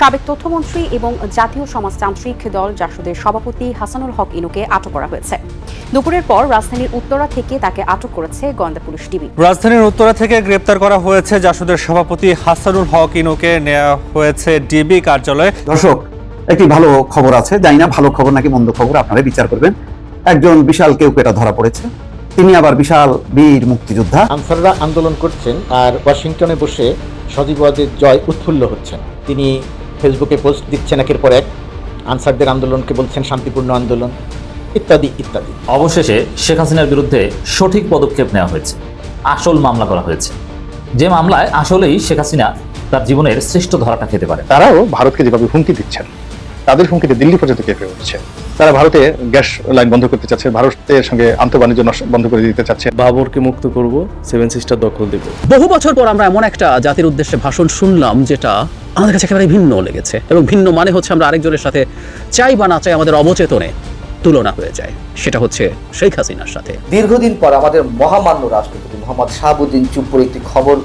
সাবেক তথ্যমন্ত্রী এবং জাতীয় সমাজতান্ত্রিক দল জাসদের সভাপতি হাসানুল হক ইনুকে আটক করা হয়েছে। দুপুরের পর রাজধানীর উত্তরা থেকে তাকে আটক করেছে গোয়েন্দা পুলিশ ডিবি রাজধানীর উত্তরা থেকে গ্রেপ্তার করা হয়েছে জাসদের সভাপতি হাসানুল হক ইনুকে। নেওয়া হয়েছে ডিবি কার্যালয়ে। দর্শক একটি ভালো খবর আছে। জানি না ভালো খবর নাকি মন্দ খবর আপনারা বিচার করবেন। একজন বিশাল কেউ কেটা ধরা পড়েছে। তিনি আবার বিশাল বীর মুক্তিযোদ্ধা। আনসাররা আন্দোলন করছেন আর ওয়াশিংটনে বসে সজীব জয় উৎফুল্ল হচ্ছেন। তিনি ফেসবুকে পোস্ট দিচ্ছেন একের পর এক আনসারদের আন্দোলনকে বলছেন শান্তিপূর্ণ আন্দোলন ইত্যাদি ইত্যাদি। অবশেষে শেখ হাসিনার বিরুদ্ধে সঠিক পদক্ষেপ নেওয়া হয়েছে আসল মামলা করা হয়েছে। যে মামলায় আসলেই শেখ হাসিনা তার জীবনের শ্রেষ্ঠ ধরাটা খেতে পারে। তারাও ভারতকে যেভাবে হুমকি দিচ্ছেন তাদের হুমকিতে দিল্লি পর্যন্ত কেঁপে উঠছে। তারা ভারতে গ্যাস লাইন বন্ধ করতে চাচ্ছে ভারতের সঙ্গে আন্তঃবাণিজ্য বন্ধ করে দিতে চাচ্ছে। বাবরকে মুক্ত করব সেভেন সিস্টার দখল দেব। বহু বছর পর আমরা এমন একটা জাতির উদ্দেশ্যে ভাষণ শুনলাম যেটা আমাদের কাছে একেবারে ভিন্ন লেগেছে এবং ভিন্ন মানে হচ্ছে আমরা আরেকজনের সাথে চাই বা না চাই আমাদের অবচেতনে তুলনা হয়ে যায়। সেটা হচ্ছে শেখ হাসিনার সাথে। দীর্ঘদিন পর আমাদের মহামান্য রাষ্ট্রপতি মোহাম্মদ শাহাবুদ্দিন চুপ্পুর একটি খবর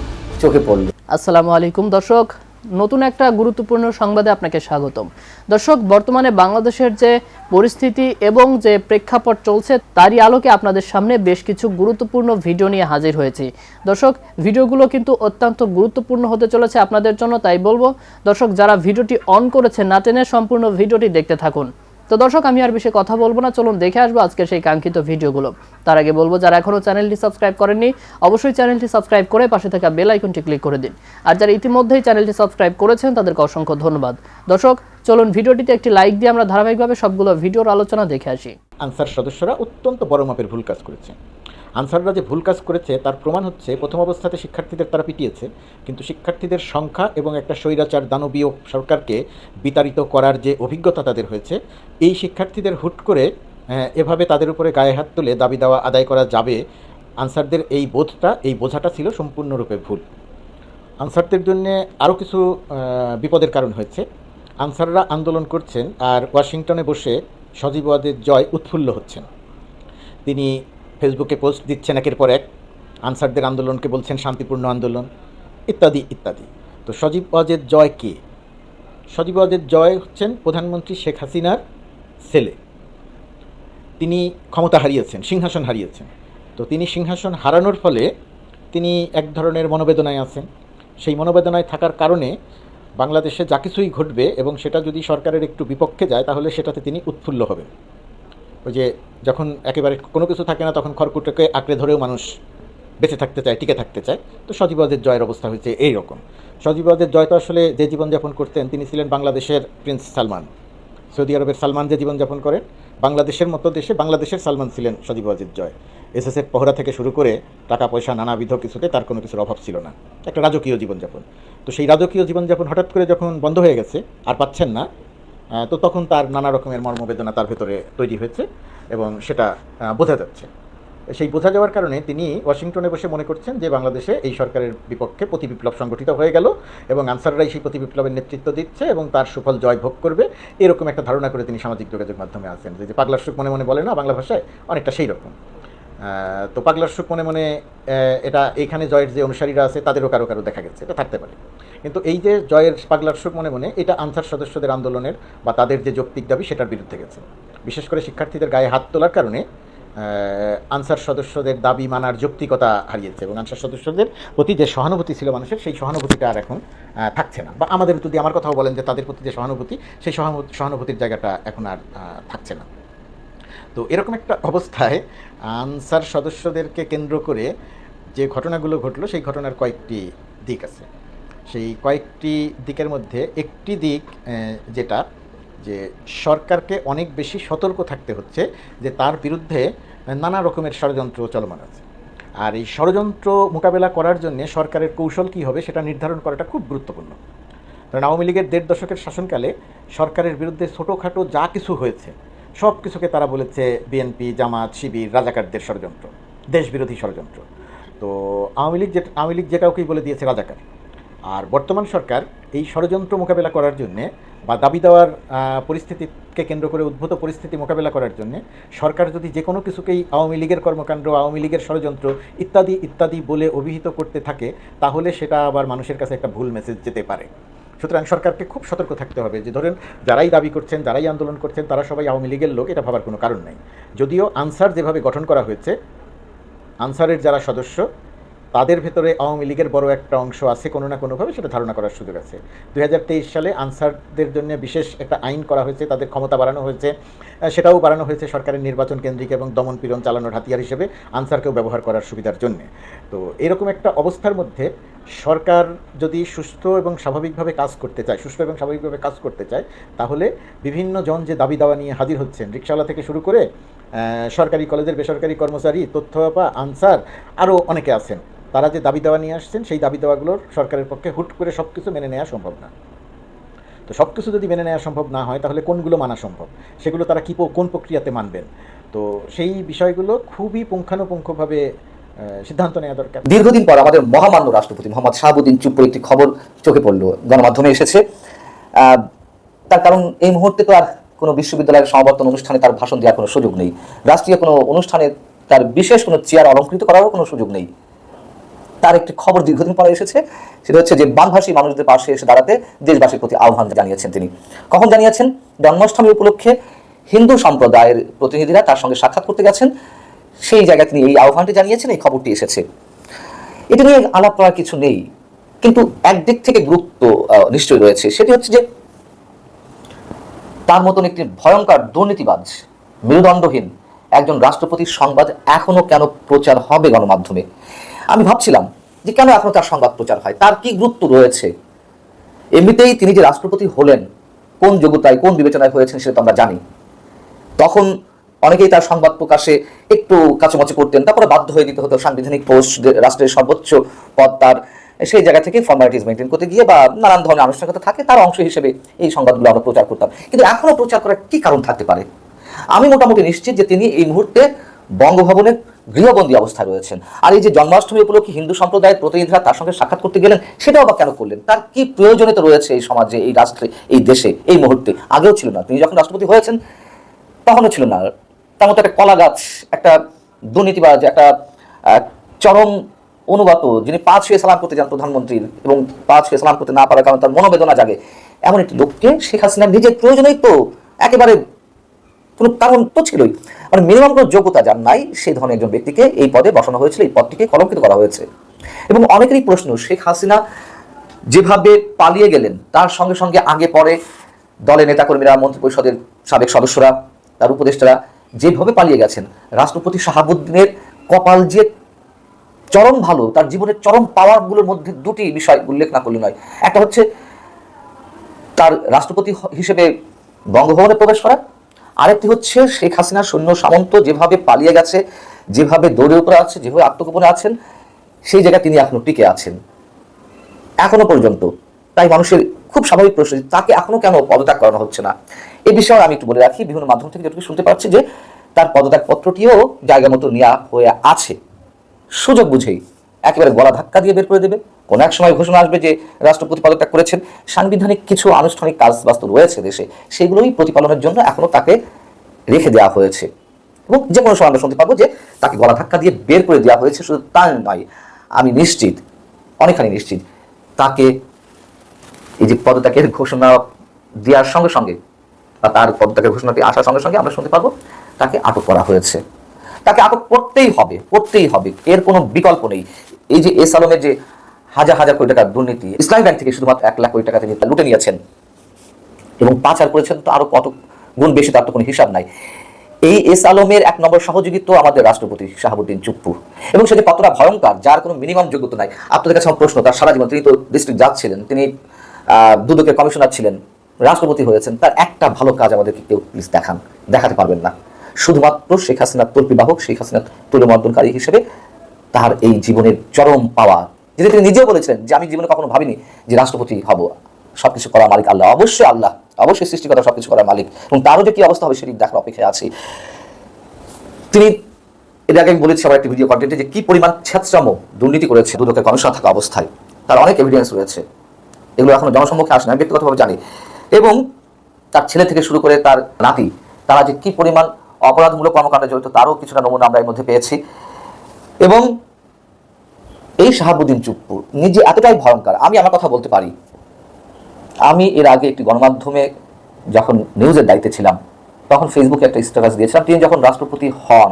চোখে পড়ল। আসসালামু আলাইকুম দর্শক নতুন একটা গুরুত্বপূর্ণ সংবাদে আপনাকে স্বাগতম। দর্শক, বর্তমানে বাংলাদেশের যে পরিস্থিতি এবং যে প্রেক্ষাপট চলছে, তারই আলোকে আপনাদের সামনে বেশ কিছু গুরুত্বপূর্ণ ভিডিও নিয়ে হাজির হয়েছি। দর্শক, ভিডিওগুলো কিন্তু অত্যন্ত গুরুত্বপূর্ণ হতে চলেছে আপনাদের জন্য, তাই বলব, দর্শক, যারা ভিডিওটি অন করেছে না টেনে সম্পূর্ণ ভিডিওটি দেখতে থাকুন। তো দর্শক, আমি আর বেশি কথা বলব না। চলুন দেখে আসব আজকের সেই কাঙ্ক্ষিত ভিডিওগুলো। তার আগে বলব, যারা এখনও চ্যানেলটি সাবস্ক্রাইব করেননি, অবশ্যই চ্যানেলটি সাবস্ক্রাইব করে পাশে থাকা বেল আইকনটি ক্লিক করে দিন। আর যারা ইতিমধ্যেই চ্যানেলটি সাবস্ক্রাইব করেছেন, তাদেরকে অসংখ্য ধন্যবাদ। দর্শক, চলুন ভিডিওটিতে একটি লাইক দিয়ে আমরা ধারাবাহিকভাবে সবগুলো ভিডিওর আলোচনা দেখে আসি। আনসার সদস্যরা অত্যন্ত বড় মাপের ভুল কাজ করেছে। আনসাররা যে ভুল কাজ করেছে, তার প্রমাণ হচ্ছে প্রথম অবস্থাতে শিক্ষার্থীদের তারা পিটিয়েছে। কিন্তু শিক্ষার্থীদের সংখ্যা এবং একটা স্বৈরাচার দানবীয় সরকারকে বিতাড়িত করার যে অভিজ্ঞতা তাদের হয়েছে, এই শিক্ষার্থীদের হুট করে এভাবে তাদের উপরে গায়ে হাত তুলে দাবি দেওয়া, আদায় করা যাবে। আনসারদের এই বোধটা, এই বোঝাটা ছিল সম্পূর্ণরূপে ভুল। আনসারদের জন্য আরও কিছু বিপদের কারণ হয়েছে। আনসাররা আন্দোলন করছেন আর ওয়াশিংটনে বসে সজীব ওয়াজেদ জয় উৎফুল্ল হচ্ছেন। তিনি ফেসবুকে পোস্ট দিচ্ছেন একের পর এক, আনসারদের আন্দোলনকে বলছেন শান্তিপূর্ণ আন্দোলন, ইত্যাদি ইত্যাদি। তো সজীব ওয়াজেদ জয় কে? সজীব ওয়াজেদ জয় হচ্ছেন প্রধানমন্ত্রী শেখ হাসিনার ছেলে। তিনি ক্ষমতা হারিয়েছেন, সিংহাসন হারিয়েছেন। তো তিনি সিংহাসন হারানোর ফলে তিনি এক ধরনের মনোবেদনায় আছেন। সেই মনোবেদনায় থাকার কারণে বাংলাদেশে যা কিছুই ঘটবে এবং সেটা যদি সরকারের একটু বিপক্ষে যায়, তাহলে সেটাতে তিনি উৎফুল্ল হবেন। ওই যে যখন একেবারে কোনো কিছু থাকে না, তখন খড়কুটোকে আঁকড়ে ধরেও মানুষ বেঁচে থাকতে চায়, টিকে থাকতে চায়। তো সজীবাদের জয়ের অবস্থা হয়েছে এই রকম সজীবাদের জয় তো আসলে যে জীবনযাপন করতেন, তিনি ছিলেন বাংলাদেশের প্রিন্স সালমান। সৌদি আরবের সালমান যে জীবনযাপন করেন, বাংলাদেশের মতো দেশে বাংলাদেশের সালমান ছিলেন সজীব ওয়াজিদ জয়। এসএসএফ পহরা থেকে শুরু করে টাকা পয়সা নানাবিধ কিছুতে তার কোনো কিছুর অভাব ছিল না। একটা রাজকীয় জীবনযাপন। তো সেই রাজকীয় জীবনযাপন হঠাৎ করে যখন বন্ধ হয়ে গেছে, আর পাচ্ছেন না তো তখন তার নানা রকমের মর্মবেদনা তার ভেতরে তৈরি হয়েছে এবং সেটা বোঝা যাচ্ছে। সেই বোঝা যাওয়ার কারণে তিনি ওয়াশিংটনে বসে মনে করছেন যে বাংলাদেশে এই সরকারের বিপক্ষে প্রতি বিপ্লব সংগঠিত হয়ে গেল এবং আনসাররাই সেই প্রতি বিপ্লবের নেতৃত্ব দিচ্ছে এবং তার সুফল জয় ভোগ করবে। এরকম একটা ধারণা করে তিনি সামাজিক যোগাযোগ মাধ্যমে আছেন যে পাগলার সুখ মনে মনে বলে না, বাংলা ভাষায় অনেকটা সেই রকম। তো পাগলার সুখ মনে মনে এটা এখানে জয়ের যে অনুসারীরা আছে, তাদেরও কারও কারও দেখা গেছে, এটা থাকতে পারে। কিন্তু এই যে জয়ের পাগলার সুখ মনে মনে এটা আনসার সদস্যদের আন্দোলনের বা তাদের যে যৌক্তিক দাবি, সেটার বিরুদ্ধে গেছে। বিশেষ করে শিক্ষার্থীদের গায়ে হাত তোলার কারণে আনসার সদস্যদের দাবি মানার যৌক্তিকতা হারিয়েছে এবং আনসার সদস্যদের প্রতি যে সহানুভূতি ছিল মানুষের, সেই সহানুভূতিটা আর এখন থাকছে না। বা আমাদের যদি আমার কথাও বলেন যে তাদের প্রতি যে সহানুভূতি, সেই সহানুভূতি সহানুভূতির জায়গাটা এখন আর থাকছে না। তো এরকম একটা অবস্থায় আনসার সদস্যদেরকে কেন্দ্র করে যে ঘটনাগুলো ঘটলো, সেই ঘটনার কয়েকটি দিক আছে। সেই কয়েকটি দিকের মধ্যে একটি দিক যেটা যে সরকারকে অনেক বেশি সতর্ক থাকতে হচ্ছে যে তার বিরুদ্ধে নানা রকমের ষড়যন্ত্র চলমান আছে। আর এই ষড়যন্ত্র মোকাবেলা করার জন্য সরকারের কৌশল কী হবে সেটা নির্ধারণ করাটা খুব গুরুত্বপূর্ণ। কারণ আওয়ামী লীগের দেড় দশকের শাসনকালে সরকারের বিরুদ্ধে ছোটোখাটো যা কিছু হয়েছে সব কিছুকে তারা বলেছে বিএনপি জামাত, শিবির, রাজাকারদের ষড়যন্ত্র, দেশবিরোধী ষড়যন্ত্র। তো আওয়ামী লীগ যে আওয়ামী লীগ যে বলে দিয়েছে রাজাকার। আর বর্তমান সরকার এই ষড়যন্ত্র মোকাবেলা করার জন্যে বা দাবি দেওয়ার পরিস্থিতিকে কেন্দ্র করে উদ্ভূত পরিস্থিতি মোকাবেলা করার জন্যে সরকার যদি যে কোনো কিছুকেই আওয়ামী লীগের কর্মকাণ্ড, আওয়ামী লীগের ষড়যন্ত্র ইত্যাদি ইত্যাদি বলে অভিহিত করতে থাকে, তাহলে সেটা আবার মানুষের কাছে একটা ভুল মেসেজ যেতে পারে। সুতরাং সরকারকে খুব সতর্ক থাকতে হবে যে ধরেন, যারাই দাবি করছেন, যারাই আন্দোলন করছেন, তারা সবাই আওয়ামী লীগের লোক, এটা ভাবার কোনো কারণ নেই। যদিও আনসার যেভাবে গঠন করা হয়েছে, আনসারের যারা সদস্য তাদের ভেতরে আওয়ামী লীগের বড় একটা অংশ আছে, কোনো না কোনোভাবে সেটা ধারণা করার সুযোগ আছে। দু হাজার তেইশ সালে আনসারদের জন্য বিশেষ একটা আইন করা হয়েছে, তাদের ক্ষমতা বাড়ানো হয়েছে। সেটাও বাড়ানো হয়েছে সরকারের নির্বাচন কেন্দ্রিক এবং দমন পীড়ন চালানোর হাতিয়ার হিসেবে আনসারকেও ব্যবহার করার সুবিধার জন্য। তো এরকম একটা অবস্থার মধ্যে সরকার যদি সুস্থ এবং স্বাভাবিকভাবে কাজ করতে চায়, সুস্থ এবং স্বাভাবিকভাবে কাজ করতে চায়, তাহলে বিভিন্ন জন যে দাবি দাওয়া নিয়ে হাজির হচ্ছেন, রিক্সাওয়ালা থেকে শুরু করে সরকারি কলেজের বেসরকারি কর্মচারী তথ্য আনসার আরও অনেকে আছেন। তারা যে দাবি দেওয়া নিয়ে আসছেন, সেই দাবি দেওয়াগুলোর সরকারের পক্ষে হুট করে সব কিছু মেনে নেওয়া সম্ভব না। তো সব কিছু যদি মেনে নেওয়া সম্ভব না হয়, তাহলে কোনগুলো মানা সম্ভব? সেগুলো তারা কী কোন প্রক্রিয়াতে মানবেন? তো সেই বিষয়গুলো খুবই পুঙ্খানুপুঙ্খভাবে সিদ্ধান্ত নেওয়া দরকার। দীর্ঘদিন পর আমাদের মহামান্য রাষ্ট্রপতি মোহাম্মদ শাহাবুদ্দিন চুপ্পুর একটি খবর চোখে পড়ল, গণমাধ্যমে এসেছে। তার কারণ এই মুহূর্তে তো আর কোনো বিশ্ববিদ্যালয়ের সমাবর্তন অনুষ্ঠানে তার ভাষণ দেওয়ার কোনো সুযোগ নেই। রাষ্ট্রীয় কোনো অনুষ্ঠানে তার বিশেষ কোনো চেয়ার অলঙ্কৃত করারও কোনো সুযোগ নেই। তার একটি খবর দীর্ঘদিন পরে এসেছে। সেটা হচ্ছে যে বানভাষী মানুষদের পাশে এসে দাঁড়াতে দেশবাসীর প্রতি আহ্বান জানিয়েছেন তিনি। কখন জানিয়েছেন? জন্মাষ্টমী উপলক্ষে হিন্দু সম্প্রদায়ের প্রতিনিধিরা তার সঙ্গে সাক্ষাৎ করতে গেছেন। সেই জায়গায় তিনি এই আহ্বানটি জানিয়েছেন, এই খবরটি এসেছে। এটা নিয়ে আলাপ করার কিছু নেই, কিন্তু একদিক থেকে গুরুত্ব নিশ্চয়ই রয়েছে। সেটি হচ্ছে যে, তার মতন একটি ভয়ঙ্কর দুর্নীতিবাজ, মেরুদণ্ডহীন একজন রাষ্ট্রপতির সংবাদ এখনও কেন প্রচার হবে গণমাধ্যমে? আমি ভাবছিলাম যে কেন এখনও তার সংবাদ প্রচার হয়? তার কি গুরুত্ব রয়েছে? এমনিতেই তিনি যে রাষ্ট্রপতি হলেন, কোন যোগ্যতায়, কোন বিবেচনায় হয়েছেন সেটা তো আমরা জানি। তখন অনেকেই তার সংবাদ প্রকাশে একটু কাছামাছি করতেন, তারপরে বাধ্য হয়ে দিতে হতো সাংবিধানিক পোস্ট রাষ্ট্রের সর্বোচ্চ পদ তার, সেই জায়গা থেকে ফর্মালিটিস মেনটেন করতে গিয়ে বা নানান ধরনের আনুষ্ঠানিকতা থাকে, তার অংশ হিসেবে এই সংবাদগুলো আমরা প্রচার করতাম। কিন্তু এখনও প্রচার করার কি কারণ থাকতে পারে? আমি মোটামুটি নিশ্চিত যে তিনি এই মুহূর্তে বঙ্গভবনের গৃহবন্দী অবস্থায় রয়েছেন। আর এই যে জন্মাষ্টমী উপলক্ষে হিন্দু সম্প্রদায়ের প্রতিনিধিরা তার সঙ্গে সাক্ষাৎ করতে গেলেন, সেটাও বা কেন করলেন? তার কি প্রয়োজনীয়তা রয়েছে এই সমাজে, এই রাষ্ট্রে, এই দেশে, এই মুহূর্তে? আগেও ছিল না। তিনি যখন রাষ্ট্রপতি হয়েছেন, তখনও ছিল না। তার মতো একটা কলা গাছ, একটা দুর্নীতিবাজ, একটা চরম অনুগত যিনি পাঁচ হয়ে সালাম করতে যান প্রধানমন্ত্রীর এবং পাঁচ হয়ে সালাম করতে না পারার কারণে তার মনোবেদনা জাগে, এমন একটি লোককে শেখ হাসিনা নিজের প্রয়োজনেই তো একেবারে কোনো কারণ তো ছিলই। মানে মিনিমাম কোনো যোগ্যতা যার নাই সেই ধরনের একজন ব্যক্তিকে এই পদে বসানো হয়েছিল, এই পদটিকে কলঙ্কিত করা হয়েছে। এবং অনেকেরই প্রশ্ন, শেখ হাসিনা যেভাবে পালিয়ে গেলেন, তার সঙ্গে সঙ্গে আগে পরে দলের নেতাকর্মীরা, মন্ত্রিপরিষদের সাবেক সদস্যরা, তার উপদেষ্টারা যেভাবে পালিয়ে গেছেন, রাষ্ট্রপতি শাহাবুদ্দিনের কপাল যে চরম ভালো, তার জীবনের চরম পাওয়ারগুলোর মধ্যে দুটি বিষয় উল্লেখ না করলে নয়। একটা হচ্ছে তার রাষ্ট্রপতি হিসেবে বঙ্গভবনে প্রবেশ করা আরেকটি হচ্ছে শেখ হাসিনার সৈন্য সামন্ত যেভাবে পালিয়ে গেছে, যেভাবে দৌড়ে উপরে আছে, যেভাবে আত্মগোপনে আছেন, সেই জায়গায় তিনি এখনও টিকে আছেন। এখনও পর্যন্ত তাই মানুষের খুব স্বাভাবিক প্রশ্ন তাকে এখনও কেন পদত্যাগ করানো হচ্ছে না? এই বিষয়ে আমি একটু বলে রাখি, বিভিন্ন মাধ্যম থেকে যেটুকু শুনতে পাচ্ছি যে তার পদত্যাগ পত্রটিও জায়গা মতো নেওয়া হয়ে আছে। সুযোগ বুঝেই একেবারে গলা ধাক্কা দিয়ে বের করে দেবে। কোনো এক সময় ঘোষণা আসবে যে রাষ্ট্রপতি পদত্যাগ করেছেন। সাংবিধানিক কিছু আনুষ্ঠানিক কাজ বাস্তব রয়েছে দেশে, সেগুলোই প্রতিপালনের জন্য এখনও তাকে রেখে দেওয়া হয়েছে। এবং যে কোনো সময় আমরা শুনতে পাবো যে তাকে গলা ধাক্কা দিয়ে বের করে দেওয়া হয়েছে, শুধু তাই নয়, আমি নিশ্চিত, অনেকখানি নিশ্চিত, তাকে এই যে পদত্যাগের ঘোষণা দেওয়ার সঙ্গে সঙ্গে বা তার পদত্যাগের ঘোষণাটি আসার সঙ্গে সঙ্গে আমরা শুনতে পারব তাকে আটক করা হয়েছে। তাকে আটক করতেই হবে করতেই হবে, এর কোনো বিকল্প নেই। এই যে এস আলমের যে হাজার হাজার কোটি টাকার দুর্নীতি। ইসলামী ব্যাংক থেকে শুধুমাত্র এক লাখ কোটি টাকা তিনি লুটে নিয়েছেন। এবং পাচার করেছেন তো আরও কত গুণ বেশি তার তো কোনো হিসাব নাই। এই এস আলমের এক নম্বর সহযোগী তো আমাদের রাষ্ট্রপতি শাহাবুদ্দিন চুপ্পু। এবং সেটি কতটা ভয়ঙ্কর, যার কোনো মিনিমাম যোগ্যতা নাই। আপনাদের কাছে আমার প্রশ্ন, তার সারা জীবন তিনি তো ডিস্ট্রিক্ট জাজ ছিলেন, তিনি দুদকের কমিশনার ছিলেন, রাষ্ট্রপতি হয়েছেন, তার একটা ভালো কাজ আমাদেরকে কেউ প্লিজ দেখান, দেখাতে পারবেন না। শুধুমাত্র শেখ হাসিনার তল্পি বাহক শেখ হাসিনার তুলমর্দনকারী হিসেবে তার এই জীবনের চরম পাওয়া যেটা তিনি নিজেও বলেছিলেন যে আমি জীবনে কখনো ভাবিনি যে রাষ্ট্রপতি হব। সবকিছু করার মালিক আল্লাহ। অবশ্যই আল্লাহ। অবশ্যই সৃষ্টিকর্তা সবকিছু করার মালিক। এবং তারও যে কি অবস্থা হবে সেটি দেখার অপেক্ষায় আছি। তিনি এর আগে আমি বলেছি আমার একটি ভিডিও কন্টেন্টে যে কি পরিমাণ ছেত্রাম দুর্নীতি করেছে দুদকের কমিশনার থাকা অবস্থায়। তার অনেক এভিডেন্স রয়েছে। এগুলো এখনও জনসম্মুখে আসে না ব্যক্তিগতভাবে জানি। এবং তার ছেলে থেকে শুরু করে তার নাতি, তারা যে কি পরিমাণ অপরাধমূলক কর্মকাণ্ডে জড়িত তারও কিছুটা নমুনা আমরা এর মধ্যে পেয়েছি। এবং এই শাহাবুদ্দিন চুপ্পু নিজে এতটাই ভয়ঙ্কর, আমি আমার কথা বলতে পারি। আমি এর আগে একটি গণমাধ্যমে যখন নিউজের দায়িত্বে ছিলাম, তখন ফেসবুকে একটা স্ট্যাটাস দিয়েছিলাম, তিনি যখন রাষ্ট্রপতি হন,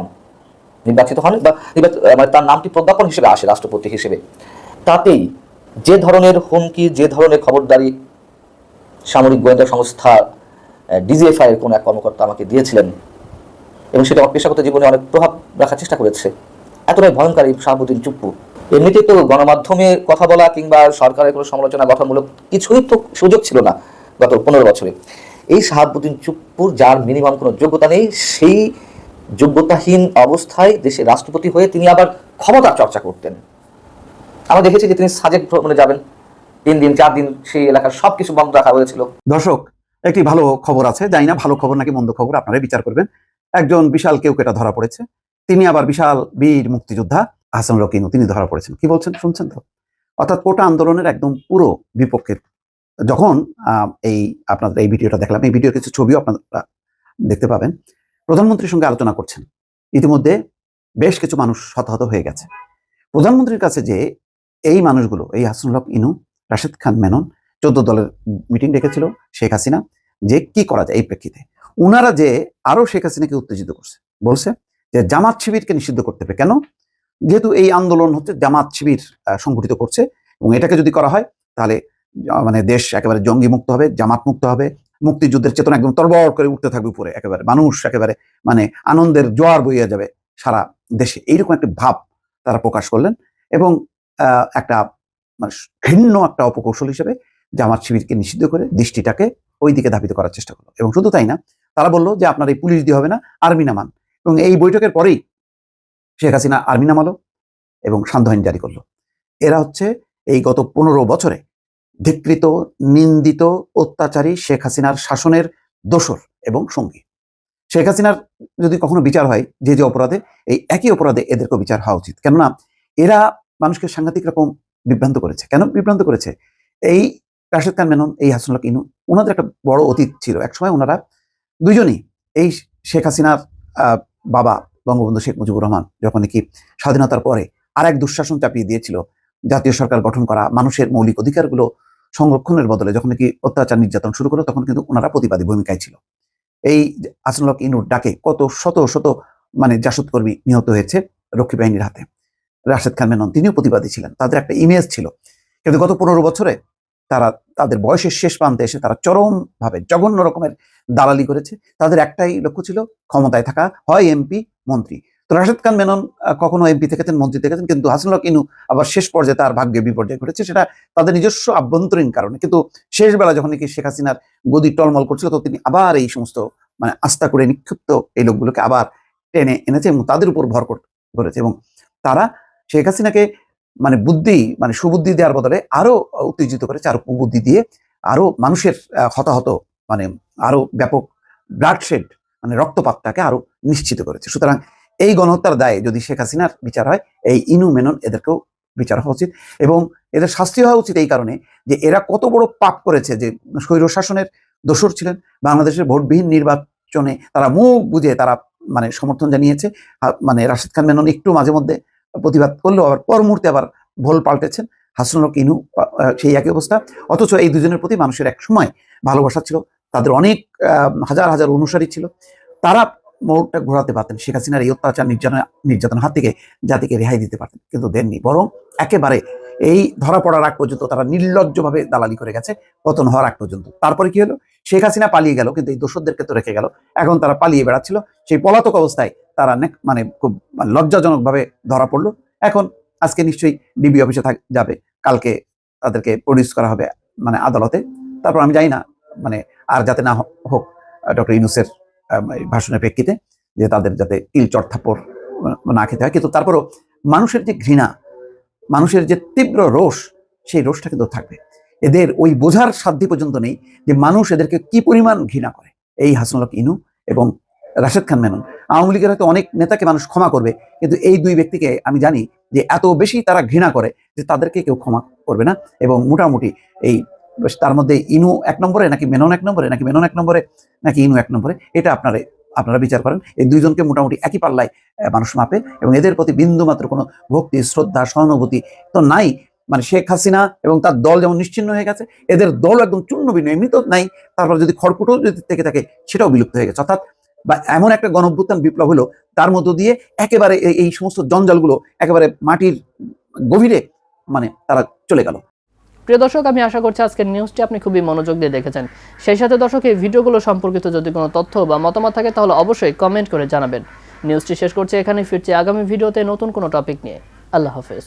নির্বাচিত হন, বা মানে তার নামটি প্রজ্ঞাপন হিসেবে আসে, রাষ্ট্রপতি হিসেবে, তাতেই যে ধরনের হুমকি, যে ধরনের খবরদারি সামরিক গোয়েন্দা সংস্থা ডিজিএফআই এর কোনো এক কর্মকর্তা আমাকে দিয়েছিলেন, এবং সেটা আমার পেশাগত জীবনে অনেক প্রভাব রাখার চেষ্টা করেছে, এতটাই ভয়ঙ্কর এই শাহাবুদ্দিন চুপ্পু এমনিতেই তো গণমাধ্যমে কথা বলা কিংবা সরকারের কোনো সমালোচনা গঠনমূলক কিছুই তো সুযোগ ছিল না গত পনেরো বছরে। এই শাহাবুদ্দিন চুপ্পুর, যার মিনিমাম কোনো যোগ্যতা নেই, সেই যোগ্যতাহীন অবস্থায় দেশের রাষ্ট্রপতি হয়ে তিনি আবার ক্ষমতার চর্চা করতেন। আমরা দেখেছি যে তিনি সাজেক ভ্রমণে যাবেন। তিন দিন, চার দিন সেই এলাকার সবকিছু বন্ধ রাখা হয়েছিল। দর্শক, একটি ভালো খবর আছে, জানি না ভালো খবর নাকি মন্দ খবর আপনারা বিচার করবেন। একজন বিশাল কেউ কেটা ধরা পড়েছে। তিনি আবার বিশাল বীর মুক্তিযোদ্ধা। হাসান রকিনু তিনি ধরা পড়েছেন। কি বলছেন? শুনছেন তো? অর্থাৎ কোটা আন্দোলনের একদম পুরো বিপক্ষের, যখন এই আপনাদের এই ভিডিওটা দেখলাম, এই ভিডিওর কিছু ছবিও আপনারা দেখতে পাবেন। প্রধানমন্ত্রীর সঙ্গে আলোচনা করছেন। ইতিমধ্যে বেশ কিছু মানুষ হতাহত হয়ে গেছে। প্রধানমন্ত্রীর কাছে যে এই মানুষগুলো, এই হাসানুল হক ইনু রাশেদ খান মেনন, চোদ্দ দলের মিটিং ডেকেছিল শেখ হাসিনা, যে কি করা যায় এই প্রেক্ষিতে? উনারা যে আরও শেখ হাসিনাকে উত্তেজিত করছে, বলছে যে জামাত শিবিরকে নিষিদ্ধ করতে হবে। কেন? যেহেতু এই আন্দোলন হচ্ছে জামাত শিবির সংগঠিত করছে এবং এটাকে যদি করা হয়, তাহলে মানে দেশ একেবারে জঙ্গি মুক্ত হবে জামাত মুক্ত হবে, মুক্তিযুদ্ধের চেতনা একদম তরবর করে উঠতে থাকবে উপরে, একেবারে মানুষ একেবারে মানে আনন্দের জোয়ার বইয়া যাবে সারা দেশে। এইরকম একটা ভাব তারা প্রকাশ করলেন এবং একটা মানে ঘৃণ্য একটা অপকৌশল হিসেবে জামাত শিবিরকে নিষিদ্ধ করে দৃষ্টিটাকে ওই দিকে ধাবিত করার চেষ্টা করল। এবং শুধু তাই না, তারা বলল যে আপনার এই পুলিশ দিয়ে হবে না, আর্মি নামান। এবং এই বৈঠকের পরেই শেখ হাসিনা আর্মি নামালো এবং সান্ধ্য জারি করল। এরা হচ্ছে এই গত পনেরো বছরে ধিকৃত, নিন্দিত, অত্যাচারী শেখ হাসিনার শাসনের দোসর এবং সঙ্গী। শেখ হাসিনার যদি কখনো বিচার হয় যে যে অপরাধে, এই একই অপরাধে এদেরকেও বিচার হওয়া উচিত। কেননা এরা মানুষকে সাংঘাতিক রকম বিভ্রান্ত করেছে। কেন বিভ্রান্ত করেছে? এই রাশেদ খান মেনন, এই হাসনুল্লাহ ইনু ওনাদের একটা বড় অতীত ছিল। একসময় ওনারা দুজনই এই শেখ হাসিনার বাবা বঙ্গবন্ধু শেখ মুজিবুর রহমান, যখন নাকি স্বাধীনতার পরে আর এক দুঃশাসন চাপিয়ে দিয়েছিল, জাতীয় সরকার গঠন করা, মানুষের মৌলিক অধিকারগুলো সংরক্ষণের বদলে যখন নাকি অত্যাচার নির্যাতন শুরু করল তখন কিন্তু ওনারা প্রতিবাদী ভূমিকায় ছিল। এই হাসনুল্লাহ ইনুর ডাকে কত শত শত মানে জাসুদ কর্মী নিহত হয়েছে রক্ষী বাহিনীর হাতে। রাশেদ খান মেনন, তিনিও প্রতিবাদী ছিলেন। তাদের একটা ইমেজ ছিল। কিন্তু গত পনেরো বছরে তারা, তাদের বয়সের শেষ প্রান্তে এসে তারা চরমভাবে জঘন্য রকমের দালালি করেছে। তাদের একটাই লক্ষ্য ছিল ক্ষমতায় থাকা। হয় এমপি মন্ত্রী। তো রাশেদ খান মেনন কখনো এমপি থেকেছেন, মন্ত্রী থেকেছেন, কিন্তু হাসনুল্লাহ কিনু আবার শেষ পর্যায়ে তার ভাগ্যে বিপর্যয় ঘটেছে, সেটা তাদের নিজস্ব আভ্যন্তরীণ কারণে। কিন্তু শেষ বেলা যখন নাকি শেখ হাসিনার গদি টলমল করছিল, তো তিনি আবার এই সমস্ত মানে আস্থা করে নিক্ষিপ্ত এই লোকগুলোকে আবার টেনে এনেছে এবং তাদের উপর ভর কর- করেছে। এবং তারা শেখ হাসিনাকে মানে বুদ্ধি মানে সুবুদ্ধি দেওয়ার বদলে আরও উত্তেজিত করেছে, আরও কুবুদ্ধি দিয়ে, আরও মানুষের হতাহত মানে আরও ব্যাপক ব্লাডশেড মানে রক্তপাতটাকে আরও নিশ্চিত করেছে। সুতরাং এই গণহত্যার দায়ে যদি শেখ হাসিনার বিচার হয়, এই ইনু মেনন এদেরকেও বিচার হওয়া উচিত এবং এদের শাস্তি হওয়া উচিত এই কারণে যে এরা কত বড় পাপ করেছে যে স্বৈর শাসনের দোসর ছিলেন, বাংলাদেশের ভোটবিহীন নির্বাচনে তারা মুখ বুঝে তারা মানে সমর্থন জানিয়েছে। মানে রাশিদ খান মেনন একটু মাঝে মধ্যে প্রতিবাদ করলেও আবার পর মুহূর্তে আবার ভোল পাল্টেছেন। হাসনুল ইনু সেই একই অবস্থা। অথচ এই দুজনের প্রতি মানুষের এক সময় ভালোবাসা ছিল। তাদের অনেক হাজার হাজার অনুসারী ছিল। তারা মোড়টা ঘোরাতে পারতেন। শেখ হাসিনার এই অত্যাচার নির্যাতন, নির্যাতনের হাত থেকে জাতিকে রেহাই দিতে পারতেন, কিন্তু দেননি। বরং একেবারে এই ধরা পড়ার আগ পর্যন্ত তারা নির্লজ্জভাবে দালালি করে গেছে, পতন হওয়ার আগ পর্যন্ত। তারপরে কি হলো? শেখ হাসিনা পালিয়ে গেল, কিন্তু এই দোষদেরকে তো রেখে গেল। এখন তারা পালিয়ে বেড়াচ্ছিল। সেই পলাতক অবস্থায় তারা মানে খুব লজ্জাজনকভাবে ধরা পড়ল। এখন আজকে নিশ্চয়ই ডিবি অফিসে থাক, যাবে। কালকে তাদেরকে প্রডিউস করা হবে মানে আদালতে। তারপর আমি জানি না মানে আর যাতে না হোক ডক্টর ইউনুসের ভাষণের প্রেক্ষিতে যে তাদের যাতে তিল চটথাপড় না খেতে হয়। কিন্তু তারপরও মানুষের যে ঘৃণা, মানুষের যে তীব্র রোষ, সেই রোষটা কিন্তু থাকবে। এদের ওই বোঝার সাধ্য পর্যন্ত নেই যে মানুষ এদেরকে কি পরিমাণ ঘৃণা করে। এই হাসনুল হক ইনু এবং রাশেদ খান মেনন। আওয়ামী লীগের হয়তো অনেক নেতাকে মানুষ ক্ষমা করবে, কিন্তু এই দুই ব্যক্তিকে আমি জানি যে এত বেশি তারা ঘৃণা করে যে তাদেরকে কেউ ক্ষমা করবে না এবং মোটামুটি এই তার মধ্যে ইনু এক নম্বরে, নাকি মেনন এক নম্বরে, নাকি মেনন এক নম্বরে, নাকি ইনু এক নম্বরে, এটা আপনারা আপনারা বিচার করেন। এই দুইজনকে মোটামুটি একই পাল্লায় মানুষ মাপে এবং এদের প্রতি বিন্দু মাত্র কোনো ভক্তি, শ্রদ্ধা, সহানুভূতি তো নাই। মানে শেখ হাসিনা এবং তার দল যেমন নিশ্চিন্ন হয়ে গেছে, এদের দল একদম চূর্ণ ভিন্ন এমনি তো নাই, তারপর যদি খড়কুটো যদি থেকে থাকে, সেটাও বিলুপ্ত হয়ে গেছে। অর্থাৎ, বা এমন একটা গণভ্যুত্থান বিপ্লব হলো, তার মধ্য দিয়ে একেবারে এই সমস্ত জঞ্জালগুলো একেবারে মাটির গভীরে মানে তারা চলে গেল। প্রিয় দর্শক, আমি আশা করছি আজকের নিউজটি আপনি খুবই মনোযোগ দিয়ে দেখেছেন। সেই সাথে দর্শক, এই ভিডিওগুলো সম্পর্কিত যদি কোনো তথ্য বা মতামত থাকে, তাহলে অবশ্যই কমেন্ট করে জানাবেন। নিউজটি শেষ করছে এখানে ফিরছি আগামী ভিডিওতে নতুন কোনো টপিক নিয়ে। আল্লাহ হাফেজ।